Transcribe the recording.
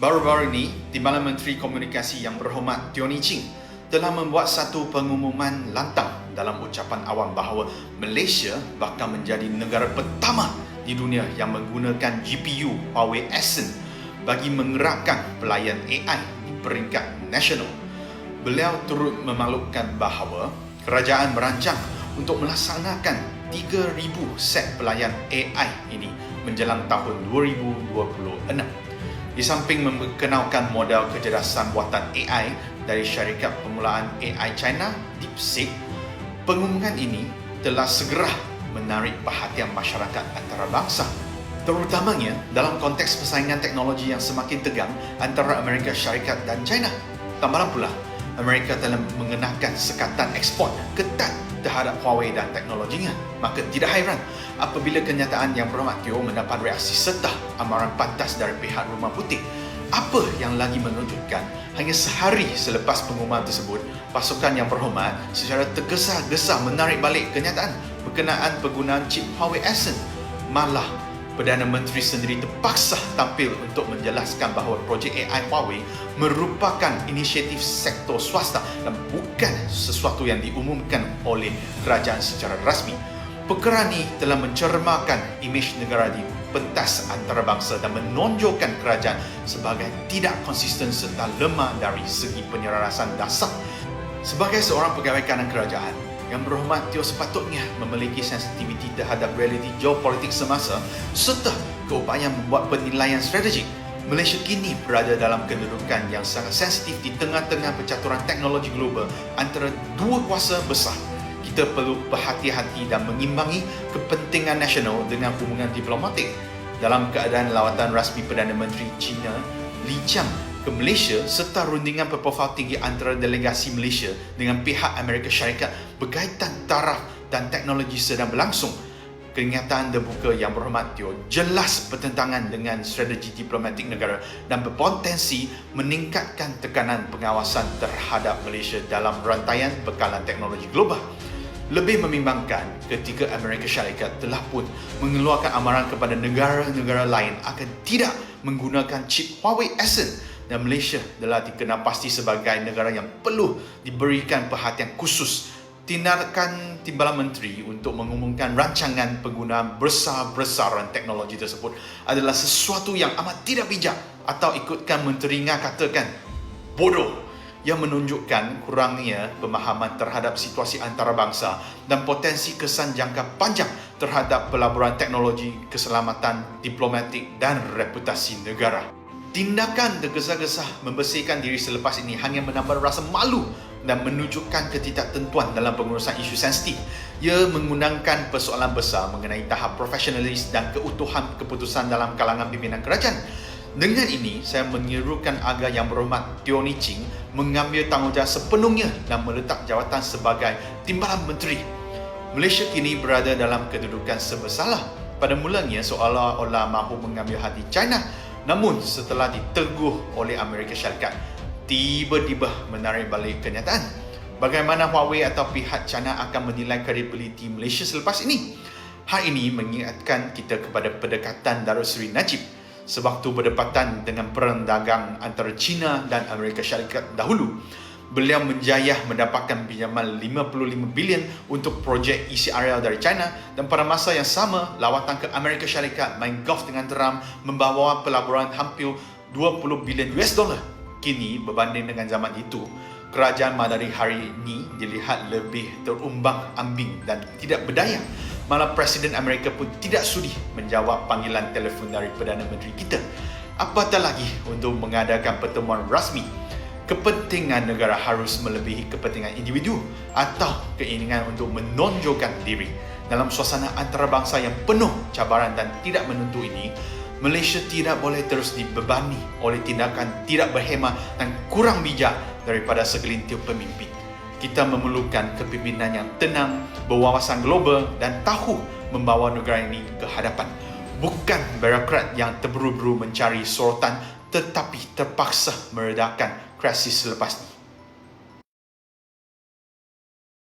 Baru-baru ini, Timbalan Menteri Komunikasi yang berhormat Tioni Ching telah membuat satu pengumuman lantang dalam ucapan awam bahawa Malaysia bakal menjadi negara pertama di dunia yang menggunakan GPU Huawei Ascend bagi mengerapkan pelayan AI di peringkat nasional. Beliau turut memaklukkan bahawa kerajaan merancang untuk melaksanakan 3,000 set pelayan AI ini menjelang tahun 2026. Di samping memperkenalkan model kecerdasan buatan AI dari syarikat permulaan AI China, DeepSeek, pengumuman ini telah segera menarik perhatian masyarakat antarabangsa terutamanya dalam konteks persaingan teknologi yang semakin tegang antara Amerika Syarikat dan China. Tambahan pula, Amerika telah mengenakan sekatan ekspor ketat terhadap Huawei dan teknologinya. Maka tidak hairan apabila kenyataan yang berhormat Teo mendapat reaksi serta amaran pantas dari pihak Rumah Putih. Apa yang lagi menunjukkan hanya sehari selepas pengumuman tersebut, pasukan yang berhormat secara tergesa-gesa menarik balik kenyataan berkenaan penggunaan chip Huawei Ascend. Malah Perdana Menteri sendiri terpaksa tampil untuk menjelaskan bahawa projek AI Huawei merupakan inisiatif sektor swasta dan bukan sesuatu yang diumumkan oleh kerajaan secara rasmi. Perkara ini telah mencermakan imej negara di pentas antarabangsa dan menonjolkan kerajaan sebagai tidak konsisten serta lemah dari segi penyelarasan dasar. Sebagai seorang pegawai kanan kerajaan, yang berhormat Teo sepatutnya memiliki sensitiviti terhadap realiti geopolitik semasa serta keupayaan membuat penilaian strategik. Malaysia kini berada dalam kedudukan yang sangat sensitif di tengah-tengah percaturan teknologi global antara dua kuasa besar. Kita perlu berhati-hati dan mengimbangi kepentingan nasional dengan hubungan diplomatik. Dalam keadaan lawatan rasmi Perdana Menteri China, Li Qiang ke Malaysia serta rundingan berprofil tinggi antara delegasi Malaysia dengan pihak Amerika Syarikat berkaitan taraf dan teknologi sedang berlangsung. Kenyataan terbuka yang berhormat Teo jelas bertentangan dengan strategi diplomatik negara dan berpotensi meningkatkan tekanan pengawasan terhadap Malaysia dalam rantaian bekalan teknologi global. Lebih membimbangkan ketika Amerika Syarikat telah pun mengeluarkan amaran kepada negara-negara lain akan tidak menggunakan chip Huawei Ascend dan Malaysia telah dikenal pasti sebagai negara yang perlu diberikan perhatian khusus tindakan Timbalan Menteri untuk mengumumkan rancangan penggunaan besar-besaran teknologi tersebut adalah sesuatu yang amat tidak bijak atau ikutkan Menteri Nga katakan bodoh yang menunjukkan kurangnya pemahaman terhadap situasi antarabangsa dan potensi kesan jangka panjang terhadap pelaburan teknologi, keselamatan diplomatik dan reputasi negara. Tindakan tergesa-gesa membersihkan diri selepas ini hanya menambah rasa malu dan menunjukkan ketidaktentuan dalam pengurusan isu sensitif. Ia mengundangkan persoalan besar mengenai tahap profesionalis dan keutuhan keputusan dalam kalangan pimpinan kerajaan. Dengan ini, saya menyerukan agar yang berhormat Teo Ni Ching mengambil tanggungjawab sepenuhnya dan meletak jawatan sebagai Timbalan Menteri. Malaysia kini berada dalam kedudukan sebesalah. Pada mulanya seolah-olah mahu mengambil hati China Namun setelah diteguh oleh Amerika Syarikat, tiba-tiba menarik balik kenyataan. Bagaimana Huawei atau pihak China akan menilai kredibiliti Malaysia selepas ini? Hal ini mengingatkan kita kepada pendekatan Datuk Seri Najib sewaktu berdepatan dengan perang dagang antara China dan Amerika Syarikat dahulu beliau menjayah mendapatkan pinjaman 55 bilion untuk projek area dari China dan pada masa yang sama lawatan ke Amerika Syarikat main golf dengan Trump membawa pelaburan hampir 20 bilion US dollar. Kini berbanding dengan zaman itu, kerajaan Madari hari ini dilihat lebih terumbang ambing dan tidak berdaya. Malah Presiden Amerika pun tidak sudi menjawab panggilan telefon dari Perdana Menteri kita. Apatah lagi untuk mengadakan pertemuan rasmi kepentingan negara harus melebihi kepentingan individu atau keinginan untuk menonjolkan diri. Dalam suasana antarabangsa yang penuh cabaran dan tidak menentu ini, Malaysia tidak boleh terus dibebani oleh tindakan tidak berhemah dan kurang bijak daripada segelintir pemimpin. Kita memerlukan kepimpinan yang tenang, berwawasan global dan tahu membawa negara ini ke hadapan. Bukan birokrat yang terburu-buru mencari sorotan tetapi terpaksa meredakan krisis selepas